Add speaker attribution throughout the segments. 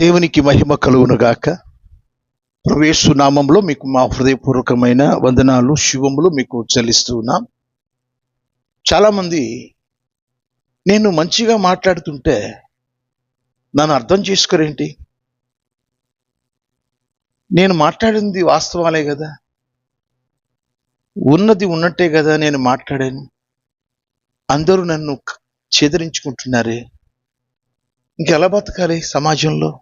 Speaker 1: దేవునికి మహిమ కలుగునుగాక ప్రవేశు నామంలో మీకు మా హృదయపూర్వకమైన వందనాలు శివములు మీకు చెల్లిస్తూ ఉన్నాం. చాలామంది నేను మంచిగా మాట్లాడుతుంటే నన్ను అర్థం చేసుకోరేంటి? నేను మాట్లాడింది వాస్తవాలే కదా. ఉన్నది ఉన్నట్టే కదా నేను మాట్లాడాను. అందరూ నన్ను చెదిరించుకుంటున్నారే. ఇంకెలా బతకాలి సమాజంలో?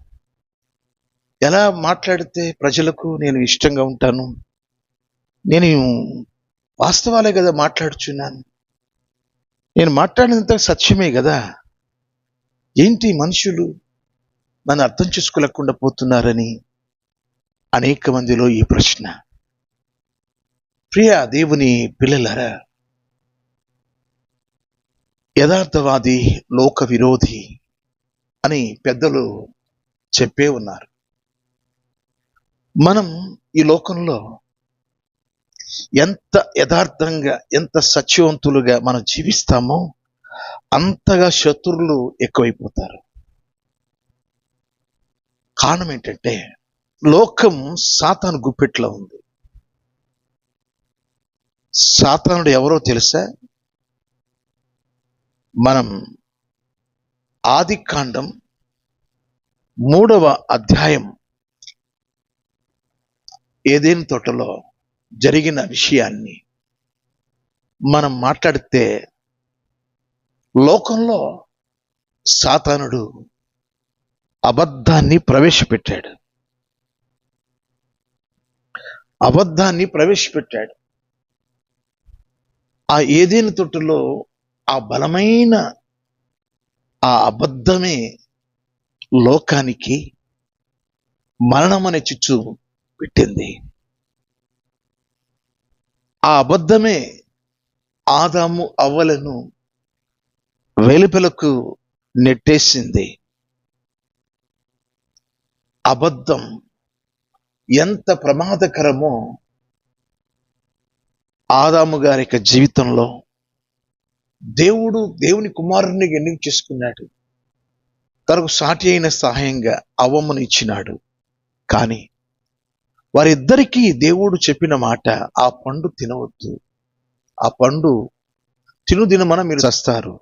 Speaker 1: ఎలా మాట్లాడితే ప్రజలకు నేను ఇష్టంగా ఉంటాను? నేను వాస్తవాలే కదా మాట్లాడుచున్నాను. నేను మాట్లాడినంత సత్యమే కదా? ఏంటి మనుషులు నన్ను అర్థం చేసుకోలేకుండా పోతున్నారని? అనేక మందిలో ఈ ప్రశ్న. ప్రియ దేవుని పిల్లలరా యథార్థవాది లోక విరోధి అని పెద్దలు చెప్పే ఉన్నారు. మనం ఈ లోకంలో ఎంత యథార్థంగా ఎంత సత్యవంతులుగా మనం జీవిస్తామో అంతగా శత్రువులు ఎక్కువైపోతారు. కారణం ఏంటంటే లోకం సాతాను గుప్పెట్లో ఉంది. సాతానుడు ఎవరో తెలుసా? మనం ఆది కాండం మూడవ అధ్యాయం ఏదేని తోటలో జరిగిన విషయాన్ని మనం మాట్లాడితే లోకంలో సాతానుడు అబద్ధాన్ని ప్రవేశపెట్టాడు. అబద్ధాన్ని ప్రవేశపెట్టాడు. ఆ ఏదేని తొట్టులో ఆ బలమైన ఆ అబద్ధమే లోకానికి మరణం అనే చిచ్చు పెట్టింది. ఆ అబద్ధమే ఆదాము అవ్వలను వెలుపలకు నెట్టేసింది. అబద్ధం ఎంత ప్రమాదకరమో ఆదాము గారి యొక్క జీవితంలో దేవుడు దేవుని కుమారుని ఎన్నిక చేసుకున్నాడు? తనకు సాటి అయిన సహాయంగా అవ్వమని ఇచ్చినాడు. కానీ వారిద్దరికీ దేవుడు చెప్పిన మాట ఆ పండు తినవద్దు. ఆ పండు తిను దినమన మీరు చస్తారు.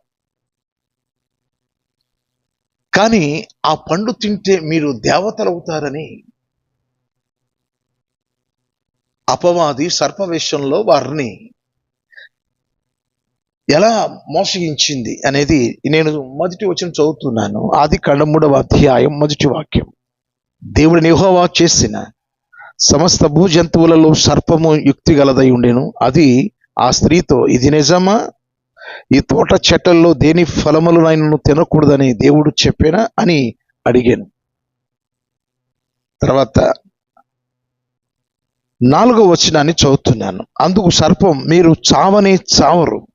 Speaker 1: కానీ ఆ పండు తింటే మీరు దేవతలు అవుతారని అపవాది సర్పవేషంలో వారిని ఎలా మోసగించింది అనేది నేను మొదటి వచ్చిన చదువుతున్నాను. ఆది మూడవ అధ్యాయం మొదటి వాక్యం. దేవుడు నిహోవా చేసిన సమస్త భూజంతువులలో సర్పము యుక్తి గలదై ఉండెను. అది ఆ స్త్రీతో ఇది నిజమా? ఈ తోట చెట్లలో దేని ఫలములు నన్ను తినకూడదని దేవుడు చెప్పేనా? అని అడిగాను. తర్వాత నాలుగో వచనాన్ని చదువుతున్నాను. అందుకు సర్పం మీరు చావనే చావరు.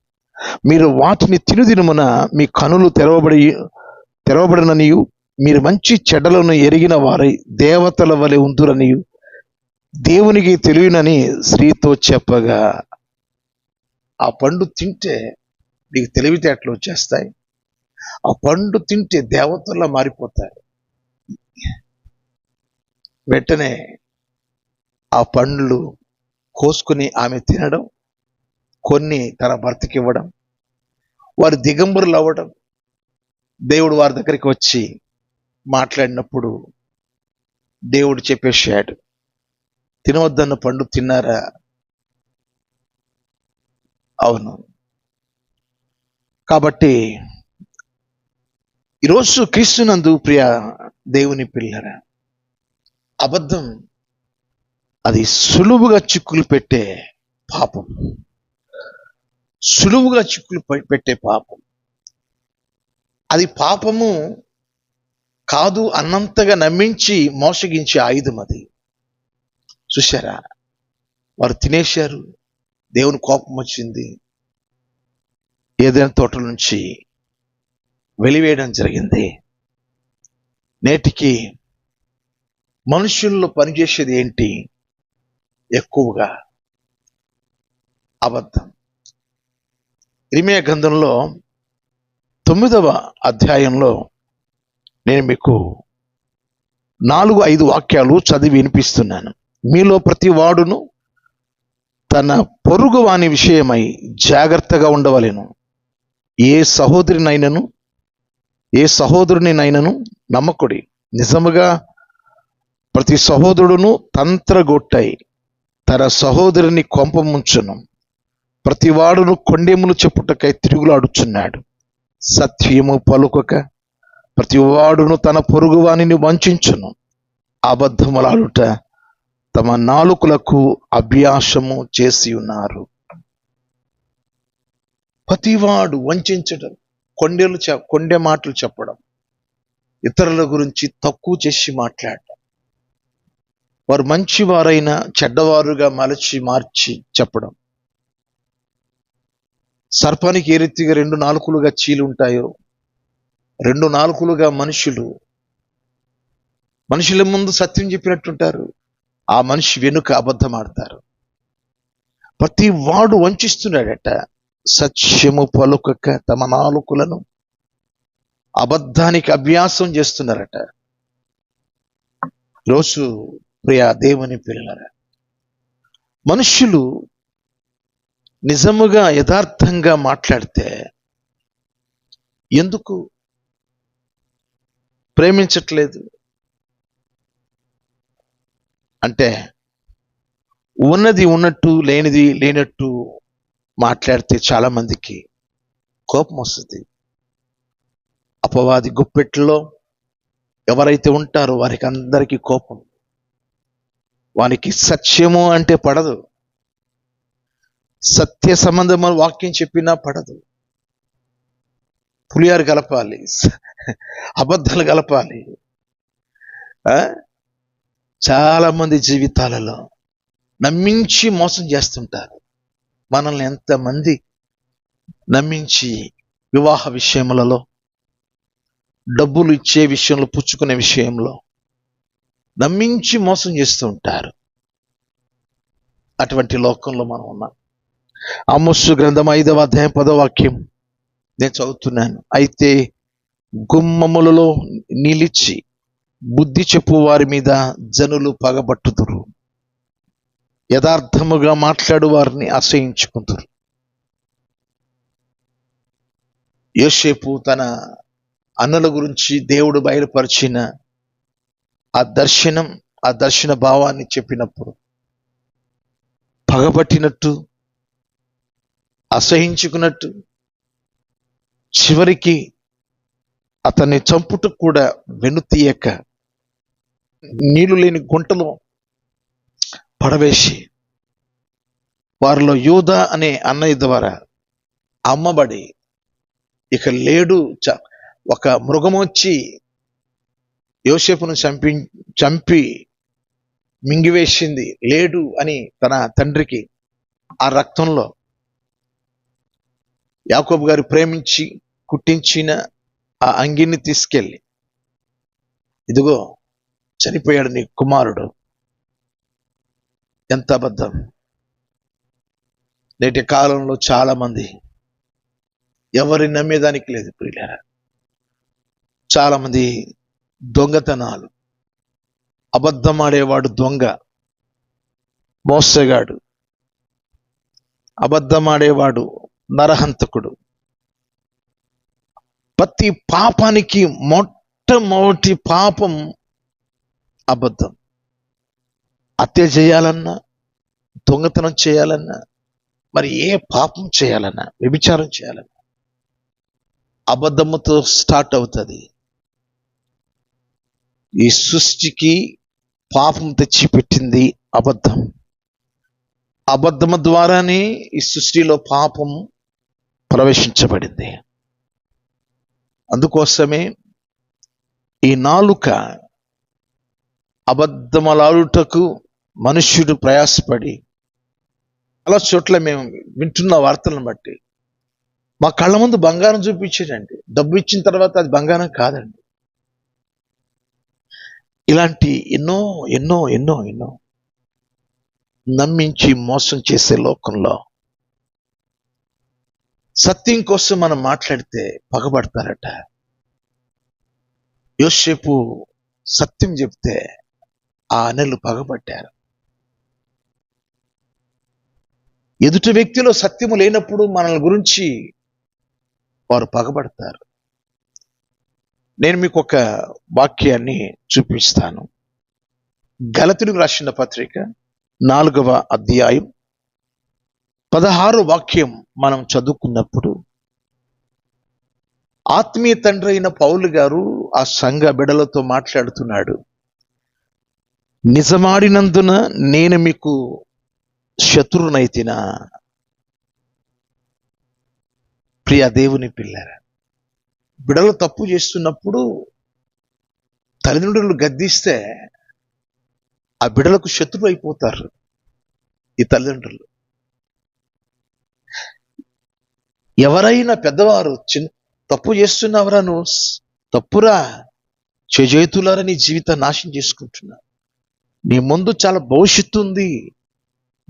Speaker 1: మీరు వాటిని తినుదినమున మీ కనులు తెరవబడి తెరవబడిననియు. మీరు మంచి చెడ్డలను ఎరిగిన వారై దేవతల వలె ఉందురనియు. దేవునికి తెలియనని స్త్రీతో చెప్పగా ఆ పండు తింటే నీకు తెలివితేటలు వచ్చేస్తాయి. ఆ పండు తింటే దేవతల్లా మారిపోతారు వెంటనే ఆ పండ్లు కోసుకుని ఆమె తినడం కొన్ని తన భర్తకి ఇవ్వడం వారు దిగంబరులు అవ్వడం. దేవుడు వారి దగ్గరికి వచ్చి మాట్లాడినప్పుడు దేవుడు చెప్పేశాడు తినవద్దన్న పండు తిన్నారా? అవును. కాబట్టి ఈరోజు క్రీస్తునందు ప్రియ దేవుని పిల్లరా అబద్ధం అది సులువుగా చిక్కులు పెట్టే పాపం. సులువుగా చిక్కులు పె- పెట్టే పాపం. అది పాపము కాదు అన్నంతగా నమ్మించి మోసగించే ఆయుధం అది. చూశారా? వారు తినేశారు. దేవుని కోపం వచ్చింది. ఏదైనా తోటల నుంచి వెలివేయడం జరిగింది. నేటికి మనుషుల్లో పనిచేసేది ఏంటి? ఎక్కువగా అబద్ధం. ఇరిమే గ్రంథంలో తొమ్మిదవ అధ్యాయంలో నేను మీకు నాలుగు ఐదు వాక్యాలు చదివి వినిపిస్తున్నాను. మీలో ప్రతి వాడును తన పొరుగు వాని విషయమై జాగ్రత్తగా ఉండవలెను. ఏ సహోదరినైనను ఏ సహోదరునినైనను నమ్మకుడి. నిజముగా ప్రతి సహోదరుడును తంత్రగొట్టై తన సహోదరుని కొంపముంచును ప్రతివాడును కొండెములు చెప్పుటకై తిరుగులాడుచున్నాడు. సత్యము పలుకక ప్రతివాడును తన పొరుగువానిని వంచును. అబద్ధములాడుట తమ నాలుకలకు అభ్యాసము చేసి ఉన్నారు. ప్రతివాడు వంచడం కొండెలు చె- కొండె మాటలు చెప్పడం ఇతరుల గురించి తక్కువ చేసి మాట్లాడటం. వారు మంచివారైనా చెడ్డవారుగా మలచి మార్చి చెప్పడం. సర్పానికి ఏ రీతిగా రెండు నాలుకలుగా చీలు ఉంటాయో రెండు నాలుకలుగా మనుషులు మనుషుల ముందు సత్యం చెప్పినట్టుంటారు. ఆ మనిషి వెనుక అబద్ధం ఆడతారు ప్రతి వాడు వంచిస్తున్నాడట సత్యము పలుకక తమ నాలుకలను అబద్ధానికి అభ్యాసం చేస్తున్నారట. రోజు ప్రియా దేవుని పిల్లల మనుష్యులు నిజముగా యథార్థంగా మాట్లాడితే ఎందుకు? ప్రేమించట్లేదు అంటే ఉన్నది ఉన్నట్టు లేనిది లేనట్టు మాట్లాడితే చాలా మందికి కోపం వస్తుంది. అపవాది గుప్పెట్లో ఎవరైతే ఉంటారో వారికి అందరికీ కోపం. వానికి సత్యము అంటే పడదు. సత్య సంబంధమైన వాక్యం చెప్పినా పడదు. పులియారు కలపాలి అబద్ధాలు కలపాలి చాలామంది చాలా మంది జీవితాలలో నమ్మించి మోసం చేస్తుంటారు. మనల్ని ఎంతమంది నమ్మించి వివాహ విషయములలో డబ్బులు ఇచ్చే విషయంలో పుచ్చుకునే విషయంలో నమ్మించి మోసం చేస్తూ ఉంటారు అటువంటి లోకంలో మనం ఉన్నాం. అమ్మస్సు గ్రంథం ఐదవ అధ్యాయం పదో వాక్యం నేను చదువుతున్నాను. అయితే గుమ్మములలో నిలిచి బుద్ధి చెప్పు వారి మీద జనులు పగబట్టుదురు. యథార్థముగా మాట్లాడు వారిని ఆశ్రయించుకుందరు. యోసేపు తన అన్నుల గురించి దేవుడు బయలుపరిచిన ఆ దర్శనం ఆ దర్శన భావాన్ని చెప్పినప్పుడు పగబట్టినట్టు అసహించుకున్నట్టు చివరికి అతన్ని చంపుటకు కూడా వెనుతీయక నీళ్ళు లేని గుంటలో పడవేసి వారిలో యూధ అనే అన్నయ్య ద్వారా అమ్మబడి ఇక లేడు చ- ఒక మృగం వచ్చి యోసేపును చంపి చంపి మింగివేసింది. లేడు అని తన తండ్రికి ఆ రక్తంలో యాకోబు గారు ప్రేమించి కుట్టించిన ఆ అంగిని తీసుకెళ్ళి ఇదిగో చనిపోయాడు నీ కుమారుడు. ఎంత అబద్ధం. నేటి కాలంలో చాలా మంది ఎవరి నమ్మేదానికి లేదు ప్రియులారా. చాలా మంది దొంగతనాలు. అబద్ధం ఆడేవాడు దొంగ మోసగాడు. అబద్ధం ఆడేవాడు నరహంతకుడు. ప్రతి పాపానికి మొట్టమొదటి పాపం అబద్ధం. హత్య చేయాలన్నా దొంగతనం చేయాలన్నా మరి ఏ పాపం చేయాలన్నా వ్యభిచారం చేయాలన్నా అబద్ధముతో స్టార్ట్ అవుతుంది. ఈ సృష్టికి పాపం తెచ్చి పెట్టింది అబద్ధం. అబద్ధము ద్వారానే ఈ సృష్టిలో పాపం ప్రవేశించబడింది. అందుకోసమే ఈ నాలుక అబద్ధమలాడుటకు మనుష్యుడు ప్రయాసపడి అలా చోట్ల మేము వింటున్న వార్తలను బట్టి మా కళ్ళ ముందు బంగారం చూపించాడండి డబ్బు ఇచ్చిన తర్వాత అది బంగారం కాదండి. ఇలాంటి ఎన్నో ఎన్నో ఎన్నో ఎన్నో నమ్మించి మోసం చేసే లోకంలో సత్యం కోసం మనం మాట్లాడితే పగబడతారట. యోసేపు సత్యం చెప్తే ఆ అనలు పగబట్టారు. ఎదుటి వ్యక్తిలో సత్యము లేనప్పుడు మనల్ని గురించి వారు పగబడతారు. నేను మీకు ఒక వాక్యాన్ని చూపిస్తాను. గలతులకు రాసిన పత్రిక నాలుగవ అధ్యాయం పదహారు వాక్యం మనం చదువుకున్నప్పుడు ఆత్మీయ తండ్రి అయిన పౌలు గారు ఆ సంఘ బిడలతో మాట్లాడుతున్నాడు. నిజమాడినందున నేను మీకు శత్రునైతినా ప్రియ దేవుని పిల్లర బిడలు తప్పు చేస్తున్నప్పుడు తల్లిదండ్రులు గద్దిస్తే ఆ బిడలకు శత్రువు అయిపోతారు ఈ తల్లిదండ్రులు. ఎవరైనా పెద్దవారు చిన్న తప్పు చేస్తున్నావురా నువ్వు తప్పురా చేజేతులారా నీ జీవితం నాశనం చేసుకుంటున్నా నీ ముందు చాలా భవిష్యత్తు ఉంది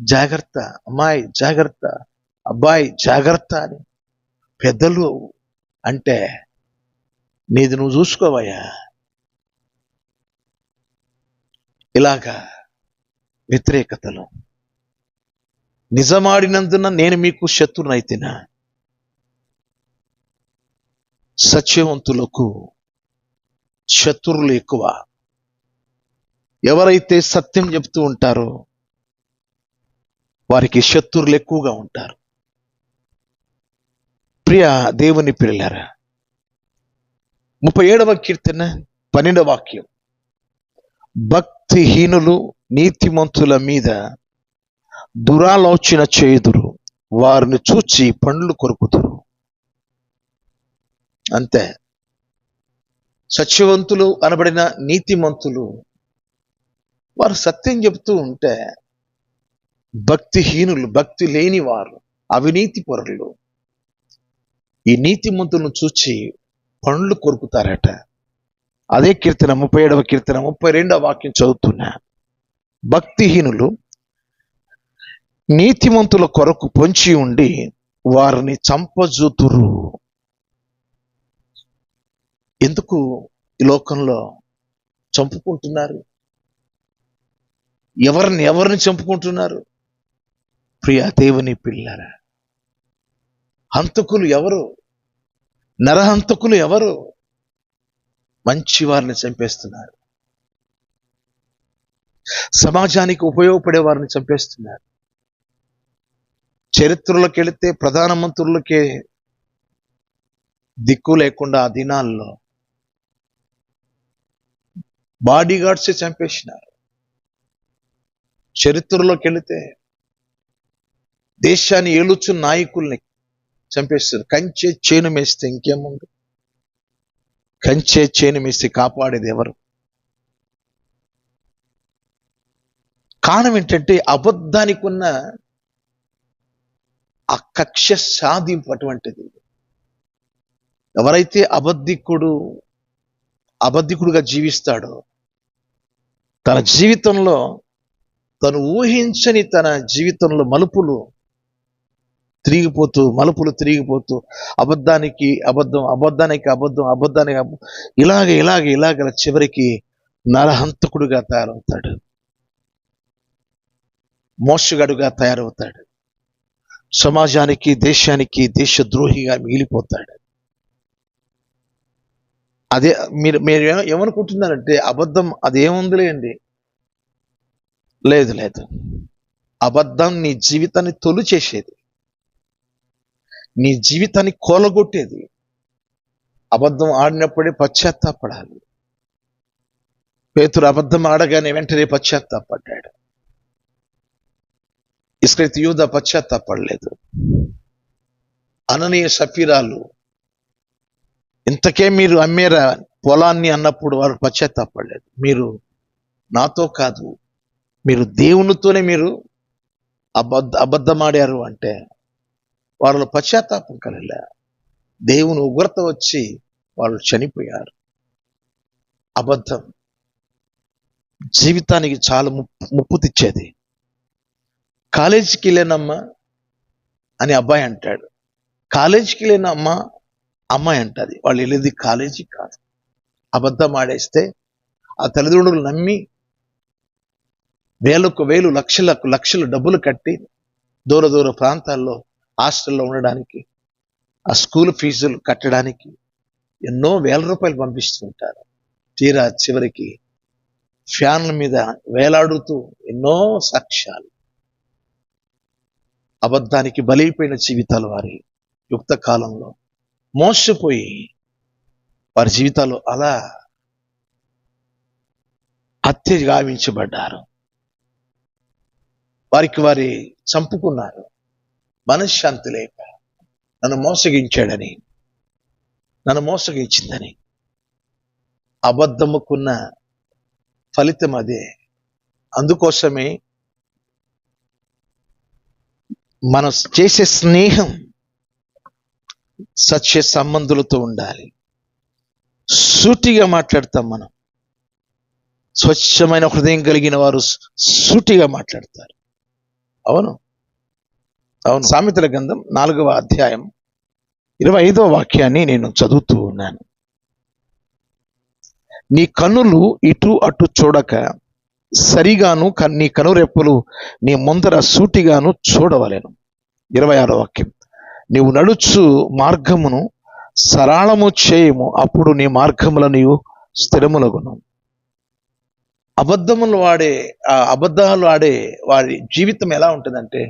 Speaker 1: జాగ్రత్త అమ్మాయి జాగ్రత్త అబ్బాయి జాగ్రత్త అని పెద్దలు అంటే నీది నువ్వు చూసుకోవయ్యా. ఇలాగా వ్యతిరేకతలు. నిజమాడినందున నేను మీకు శత్రునైతేనా? సత్యవంతులకు శత్రువులు ఎక్కువ. ఎవరైతే సత్యం చెప్తూ ఉంటారో వారికి శత్రువులు ఎక్కువగా ఉంటారు. ప్రియ దేవుని పిల్లరా ముప్పై ఏడవ కీర్తన పన్నెండవ వాక్యం. భక్తిహీనులు నీతిమంతుల మీద దురాలోచన చేయుదురు వారిని చూచి పండ్లు కొరుకుతురు అంతే. సత్యవంతులు అనబడిన నీతిమంతులు వారు సత్యం చెబుతూ ఉంటే భక్తిహీనులు భక్తి లేని వారు అవినీతి పరులు. ఈ నీతిమంతులను చూచి పండ్లు కొరుకుతారట. అదే కీర్తన ముప్పై ఏడవ కీర్తన ముప్పై రెండవ వాక్యం చదువుతున్నా. భక్తిహీనులు నీతిమంతుల కొరకు పొంచి ఉండి వారిని చంపజూతురు. ఎందుకు ఈ లోకంలో చంపుకుంటున్నారు? ఎవరిని ఎవరిని చంపుకుంటున్నారు? ప్రియా దేవుని పిల్లరా హంతకులు ఎవరు? నరహంతకులు ఎవరు? మంచి వారిని చంపేస్తున్నారు. సమాజానికి ఉపయోగపడే వారిని చంపేస్తున్నారు. చరిత్రలోకి వెళితే ప్రధానమంత్రులకే దిక్కు లేకుండా ఆ దినాల్లో బాడీగార్డ్స్ చంపేసినారు. చరిత్రలోకి వెళితే దేశాన్ని ఏలుచు నాయకుల్ని చంపేస్తారు. కంచె చేను మేస్తే ఇంకేముంది? కంచె చేను మేస్తే కాపాడేది ఎవరు? కారణం ఏంటంటే అబద్ధానికి ఉన్న ఆ కక్ష సాధింపు అటువంటిది. ఎవరైతే అబద్ధికుడు అబద్ధికుడుగా జీవిస్తాడో తన జీవితంలో తను ఊహించని తన జీవితంలో మలుపులు తిరిగిపోతూ మలుపులు తిరిగిపోతూ అబద్ధానికి అబద్ధం అబద్ధానికి అబద్ధం అబద్ధానికి ఇలాగ ఇలాగ ఇలాగ చివరికి నరహంతకుడుగా తయారవుతాడు. మోసగాడుగా తయారవుతాడు. సమాజానికి దేశానికి దేశద్రోహిగా మిగిలిపోతాడు. అదే మీరు మీరు ఏమనుకుంటున్నారంటే అబద్ధం అదేముందిలే అండి లేదు లేదు. అబద్ధం నీ జీవితాన్ని తొలి చేసేది నీ జీవితాన్ని కోలగొట్టేది. అబద్ధం ఆడినప్పుడే పశ్చాత్తాపడాలి. పేతురు అబద్ధం ఆడగానే వెంటనే పశ్చాత్తాపడ్డాడు. ఇస్క్రైతు యూద పశ్చాత్తాపడలేదు. అననీయ సఫీరాలు ఇంతకే మీరు అమ్మేరా పొలాన్ని అన్నప్పుడు వారు పశ్చాత్తాపడలేదు. మీరు నాతో కాదు మీరు దేవునితోనే మీరు అబద్ధ అబద్ధమాడారు అంటే వాళ్ళ పశ్చాత్తాపం కలలే దేవుని ఉగ్రత వచ్చి వాళ్ళు చనిపోయారు. అబద్ధం. జీవితానికి చాలా ముప్పు ముప్పు తెచ్చేది. కాలేజీకి వెళ్ళానమ్మా అని అబ్బాయి అంటాడు. కాలేజీకి వెళ్ళానమ్మా అమ్మాయి అంటది. వాళ్ళు వెళ్ళేది కాలేజీ కాదు. అబద్ధం ఆడేస్తే ఆ తల్లిదండ్రులు నమ్మి వేలకు వేలు లక్షలకు లక్షలు డబ్బులు కట్టి దూర దూర ప్రాంతాల్లో హాస్టల్లో ఉండడానికి ఆ స్కూల్ ఫీజులు కట్టడానికి ఎన్నో వేల రూపాయలు పంపిస్తుంటారు. తీరా చివరికి ఫ్యాన్ల మీద వేలాడుతూ ఎన్నో సాక్ష్యాలు. అబద్ధానికి బలైపోయిన జీవితాలు వారి యుక్త కాలంలో మోసపోయి వారి జీవితాలు అలా హత్య గావించబడ్డారు. వారికి వారి చంపుకున్నారు. మనశ్శాంతి లేక నన్ను మోసగించాడని నన్ను మోసగించిందని. అబద్ధముకున్న ఫలితం అదే. అందుకోసమే మనం చేసే స్నేహం సత్య సంబంధులతో ఉండాలి. సూటిగా మాట్లాడతాం మనం. స్వచ్ఛమైన హృదయం కలిగిన వారు సూటిగా మాట్లాడతారు. అవును. అవును. సామెతల గ్రంథం నాలుగవ అధ్యాయం ఇరవై ఐదవ వాక్యాన్ని నేను చదువుతూ ఉన్నాను. నీ కన్నులు ఇటు అటు చూడక సరిగాను నీ కనురెప్పలు నీ ముందర సూటిగాను చూడవలెను. ఇరవై ఆరో వాక్యం. నీవు నడుచు మార్గమును సరళము చేయము అప్పుడు నీ మార్గముల నీవు స్థిరములగును. అబద్ధములు వాడే ఆ అబద్ధాలు ఆడే వారి జీవితం ఎలా ఉంటుందంటే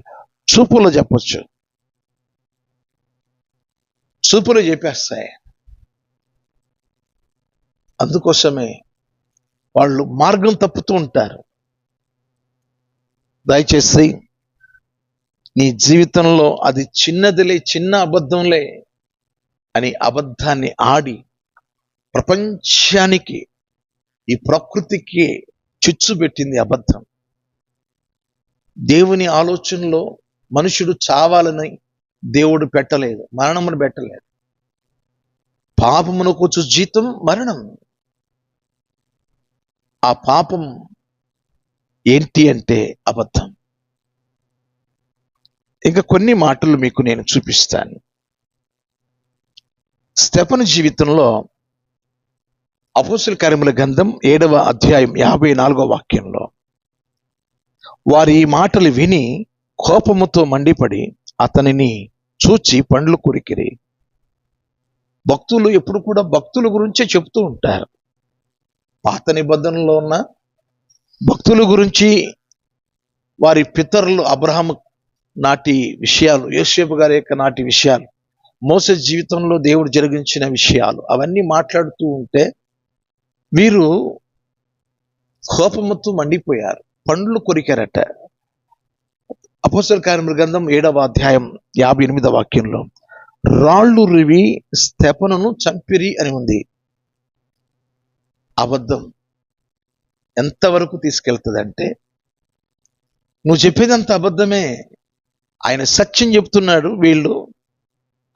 Speaker 1: చూపులో చెప్పచ్చు. చూపులు చెప్పేస్తాయి. అందుకోసమే వాళ్ళు మార్గం తప్పుతూ ఉంటారు. దయచేసి నీ జీవితంలో అది చిన్నదిలే చిన్న అబద్ధంలే అని అబద్ధాన్ని ఆడి ప్రపంచానికి ఈ ప్రకృతికి చిచ్చు పెట్టింది అబద్ధం. దేవుని ఆలోచనలో మనుషుడు చావాలని దేవుడు పెట్టలేదు మరణమును పెట్టలేదు. పాపమునకు వచ్చు జీతం మరణం. ఆ పాపం ఏంటి అంటే అబద్ధం. ఇంకా కొన్ని మాటలు మీకు నేను చూపిస్తాను. స్టెఫన్ జీవితంలో అపోసుల కార్యముల గ్రంథం ఏడవ అధ్యాయం యాభై నాలుగో వాక్యంలో. వారి ఈ మాటలు విని కోపముతో మండిపడి అతనిని చూచి పండ్లు కురికిరి. భక్తులు ఎప్పుడు కూడా భక్తుల గురించే చెప్తూ ఉంటారు. పాత నిబంధనలో ఉన్న భక్తుల గురించి వారి పితరులు అబ్రహం నాటి విషయాలు యోసేపు గారి యొక్క నాటి విషయాలు మోస జీవితంలో దేవుడు జరిగించిన విషయాలు అవన్నీ మాట్లాడుతూ ఉంటే వీరు కోపముతో మండిపోయారు. పండ్లు కొరికారట. అపోసల కార్యముల గ్రంథం ఏడవ అధ్యాయం యాభై ఎనిమిదవ వాక్యంలో రాళ్ళు రివి స్తెపనను చంపిరి అని ఉంది. అబద్ధం. ఎంతవరకు తీసుకెళ్తుందంటే నువ్వు చెప్పేదంత అబద్ధమే ఆయన సత్యం చెప్తున్నాడు వీళ్ళు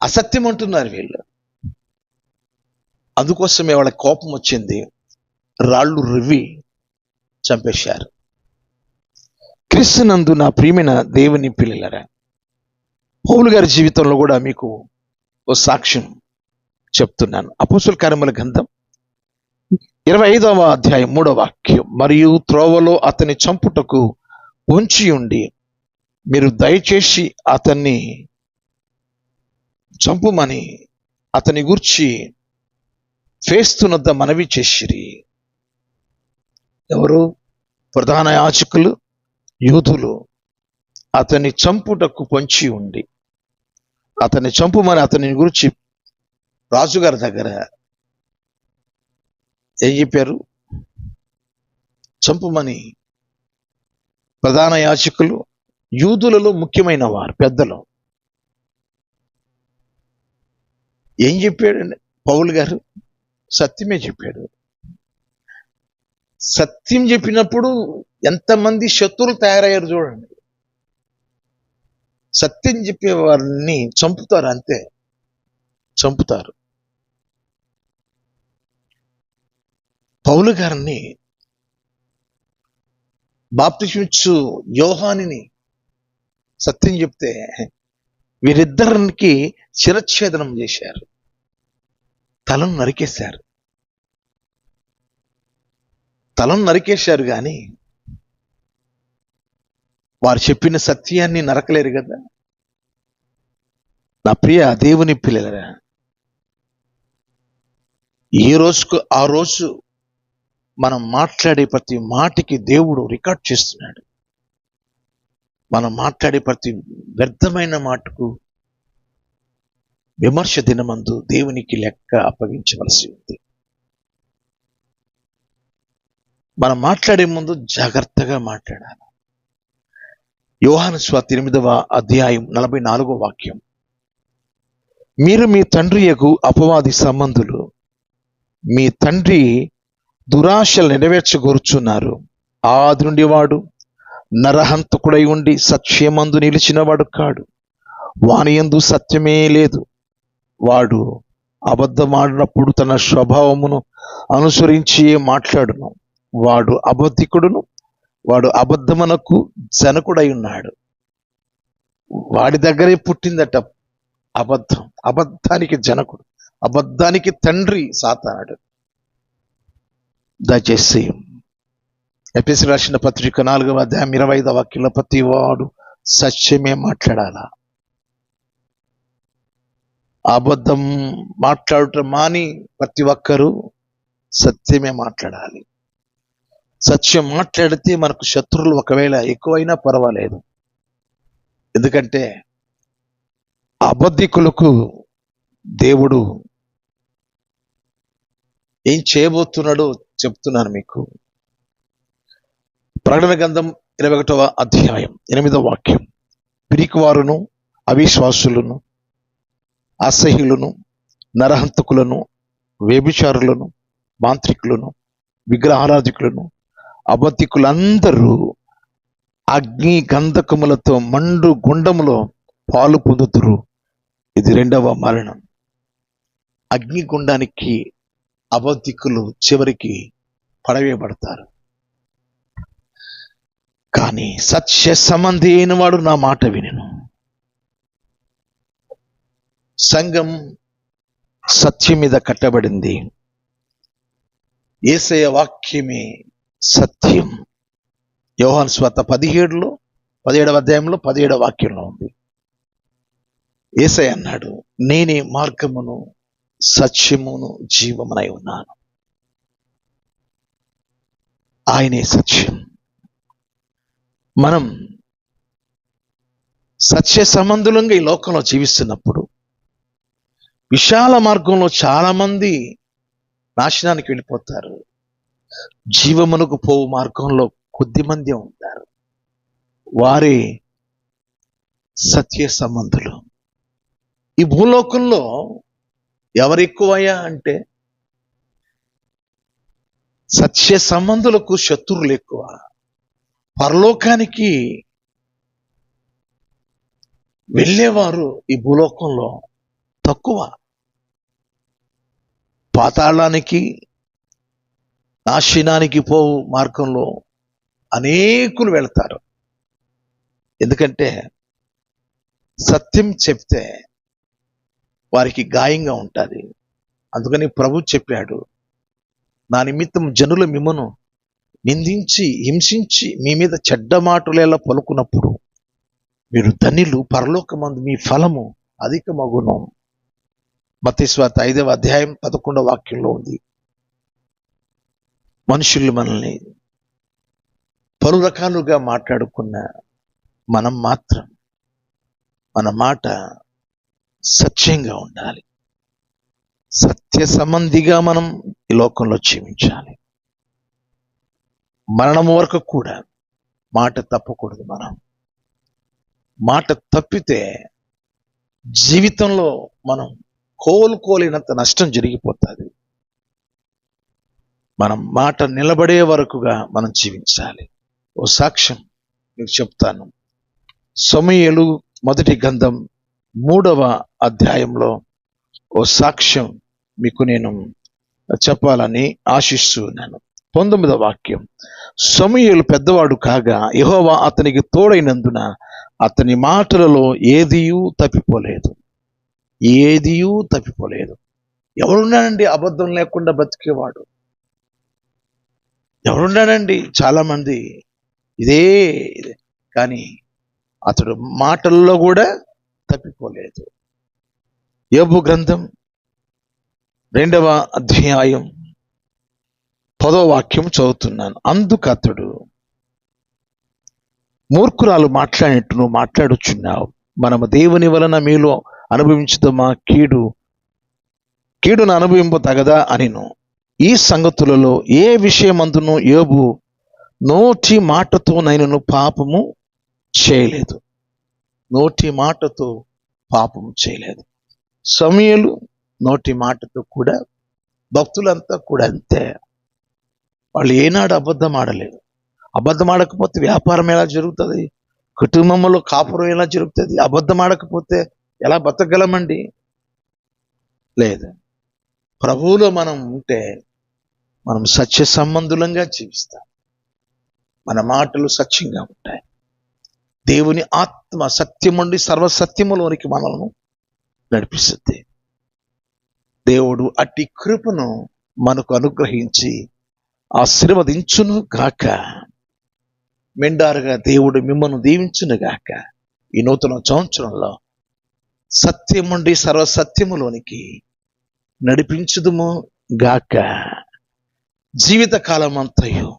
Speaker 1: అసత్యం అంటున్నారు వీళ్ళు. అందుకోసమే వాళ్ళ కోపం వచ్చింది. రాళ్ళు రివ్వి చంపేశారు. క్రిస్తునందు నా ప్రియమైన దేవుని పిల్లలరా పౌలు గారి జీవితంలో కూడా మీకు ఓ సాక్ష్యం చెప్తున్నాను. అపోసుల కార్యముల గంధం ఇరవై ఐదవ అధ్యాయం మూడవ వాక్యం. మరియు త్రోవలో అతని చంపుటకు ఉంచి ఉండి మీరు దయచేసి అతన్ని చంపుమని అతని గూర్చి ఫేస్తునద్ద మనవి చేసిరి. ఎవరు? ప్రధాన యాచకులు యూదులు. అతని చంపుటకు పొంచి ఉండి. అతన్ని చంపుమని అతని గురించి రాజుగారి దగ్గర ఏం చెప్పారు? చంపుమని ప్రధాన యాచకులు యూదులలో ముఖ్యమైన వారు పెద్దలు. ఏం చెప్పాడండి పౌల్ గారు సత్యమే చెప్పాడు. సత్యం చెప్పినప్పుడు ఎంతమంది శత్రువులు తయారయ్యారు చూడండి. సత్యం చెప్పే వారిని చంపుతారు అంతే. చంపుతారు. పౌలు గారిని బాప్తిస్మిచ్చు యోహానిని సత్యం చెప్తే వీరిద్దరికి శిరచ్ఛేదనం చేశారు. తలను నరికేశారు. తలను నరికేశారు కానీ వారు చెప్పిన సత్యాన్ని నరకలేరు కదా. నా ప్రియ దేవుని పిల్లలరా ఈ రోజుకు ఆ రోజు మనం మాట్లాడే ప్రతి మాటకి దేవుడు రికార్డ్ చేస్తున్నాడు. మనం మాట్లాడే ప్రతి వ్యర్థమైన మాటకు విమర్శ దినమందు దేవునికి లెక్క అప్పగించవలసి ఉంది. మనం మాట్లాడే ముందు జాగ్రత్తగా మాట్లాడాలి. యోహాను స్వాతి ఎనిమిదవ అధ్యాయం నలభై నాలుగో వాక్యం. మీరు మీ తండ్రియకు అపవాది సంబంధులు మీ తండ్రి దురాశలు నెరవేర్చగోరుచున్నారు. ఆది నుండి వాడు నరహంతకుడై ఉండి సత్యమందు నిలిచినవాడు కాడు. వాని యందు సత్యమే లేదు. వాడు అబద్ధమాడినప్పుడు తన స్వభావమును అనుసరించి మాట్లాడును. వాడు అబద్ధికుడును వాడు అబద్ధమునకు జనకుడై ఉన్నాడు. వాడి దగ్గరే పుట్టిందట అబద్ధం. అబద్ధానికి జనకుడు అబద్ధానికి తండ్రి సాతానుడు. దయచేసి ఎపిసి రాసిన పత్రిక నాలుగవ అధ్యాయం ఇరవై ఐదవ వాక్యంలో ప్రతి వాడు సత్యమే మాట్లాడాలా? అబద్ధం మాట్లాడటం మాని ప్రతి ఒక్కరూ సత్యమే మాట్లాడాలి. సత్యం మాట్లాడితే మనకు శత్రువులు ఒకవేళ ఎక్కువైనా పర్వాలేదు. ఎందుకంటే అబద్ధికులకు దేవుడు ఏం చేయబోతున్నాడో చెప్తున్నాను మీకు. ప్రకటన గ్రంథం ఇరవై ఒకటవ అధ్యాయం ఎనిమిదవ వాక్యం. పిరికివారును అవిశ్వాసులను అసహ్యులను నరహంతకులను వ్యభిచారులను మాంత్రికులను విగ్రహారాధికులను అబద్ధికులందరూ అగ్ని గంధకములతో మండు గుండములో పాలు పొందుతురు. ఇది రెండవ మరణం. అగ్ని గుండానికి అబద్ధికులు చివరికి పడవేయబడతారు. కానీ సత్య సంబంధి అయిన వాడు నా మాట వినను. సంఘం సత్యం మీద కట్టబడింది. ఏసయ వాక్యమే సత్యం. యోహాన్ స్వాత పదిహేడులో పదిహేడవ అధ్యాయంలో పదిహేడవ వాక్యంలో ఉంది. ఏసై అన్నాడు నేనే మార్గమును సత్యమును జీవమునై ఉన్నాను. ఆయనే సత్యం. మనం సత్య సంబంధులంగా ఈ లోకంలో జీవిస్తున్నప్పుడు విశాల మార్గంలో చాలా మంది నాశనానికి వెళ్ళిపోతారు. జీవమునకు పోవు మార్గంలో కొద్ది మంది ఉంటారు. వారే సత్య సంబంధులు. ఈ భూలోకంలో ఎవరు ఎక్కువయ్యా అంటే సత్య సంబంధులకు శత్రువులు ఎక్కువ. పరలోకానికి వెళ్ళేవారు ఈ భూలోకంలో తక్కువ. పాతాళానికి నాశనానికి పోవు మార్గంలో అనేకులు వెళతారు. ఎందుకంటే సత్యం చెప్తే వారికి గాయంగా ఉంటుంది. అందుకని ప్రభు చెప్పాడు నా నిమిత్తం జనుల మిమ్మను నిందించి హింసించి మీ మీద చెడ్డ మాటలేలా పలుకున్నప్పుడు మీరు ధనిలు పరలోకమందు మీ ఫలము అధికమగును. మతేశ్వాత ఐదవ అధ్యాయం పదకొండవ వాక్యంలో ఉంది. మనుషులు మనల్ని పలు రకాలుగా మాట్లాడుకున్న మనం మాత్రం మన మాట సత్యంగా ఉండాలి. సత్య సంబంధిగా మనం ఈ లోకంలో జీవించాలి. మరణం వరకు కూడా మాట తప్పకూడదు మనం. మాట తప్పితే జీవితంలో మనం కోలుకోలేనంత నష్టం జరిగిపోతుంది. మనం మాట నిలబడే వరకుగా మనం జీవించాలి. ఓ సాక్ష్యం మీకు చెప్తాను. సమయలు మొదటి గంధం మూడవ అధ్యాయంలో ఓ సాక్ష్యం మీకు నేను చెప్పాలని ఆశిస్తున్నాను. పంతొమ్మిదవ వాక్యం. సమయలు పెద్దవాడు కాగా యహోవా అతనికి తోడైనందున అతని మాటలలో ఏదియూ తప్పిపోలేదు. ఏదియూ తప్పిపోలేదు. ఎవరున్నాడండి అబద్ధం లేకుండా బతికేవాడు? ఎవరున్నాడండి చాలా మంది ఇదే. కానీ అతడు మాటల్లో కూడా తప్పిపోలేదు. యోబు గ్రంథం రెండవ అధ్యాయం పదో వాక్యం చదువుతున్నాను. అందుకు అతడు మూర్ఖురాలు మాట్లాడినట్టు నువ్వు మాట్లాడుచున్నావు. మనము దేవుని వలన మీలో అనుభవించుదామా? కీడు కీడును అనుభవింపు తగదా? అనిను. ఈ సంగతులలో ఏ విషయమందును యోబు నోటి మాటతో నైనను పాపము చేయలేదు. నోటి మాటతో పాపము చేయలేదు. సమయలు నోటి మాటతో కూడా భక్తులంతా కూడా అంతే. వాళ్ళు ఏనాడు అబద్ధం ఆడలేదు. అబద్ధం ఆడకపోతే వ్యాపారం ఎలా జరుగుతుంది? కుటుంబంలో కాపురం ఎలా జరుగుతుంది? అబద్ధం ఆడకపోతే ఎలా బతకగలమండి? లేదు. ప్రభువులో మనం ఉంటే మనం సత్య సంబంధులంగా జీవిస్తాం. మన మాటలు సత్యంగా ఉంటాయి. దేవుని ఆత్మ సత్యముండి సర్వసత్యములోనికి మనల్ని నడిపిస్తుంది. దేవుడు అట్టి కృపను మనకు అనుగ్రహించి ఆశీర్వదించును గాక. మెండారుగా దేవుడు మిమ్మల్ని దీవించును గాక. ఈ నూతన సంవత్సరంలో సత్యముండి సర్వసత్యములోనికి నడిపించుదుము గాక. జీవిత కాలం అంతయు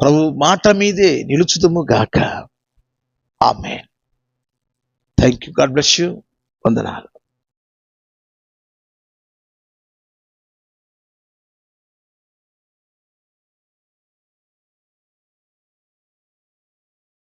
Speaker 1: ప్రభు మాట మీదే నిలుచుదుము గాక. ఆమె thank you God bless you వందనాలు.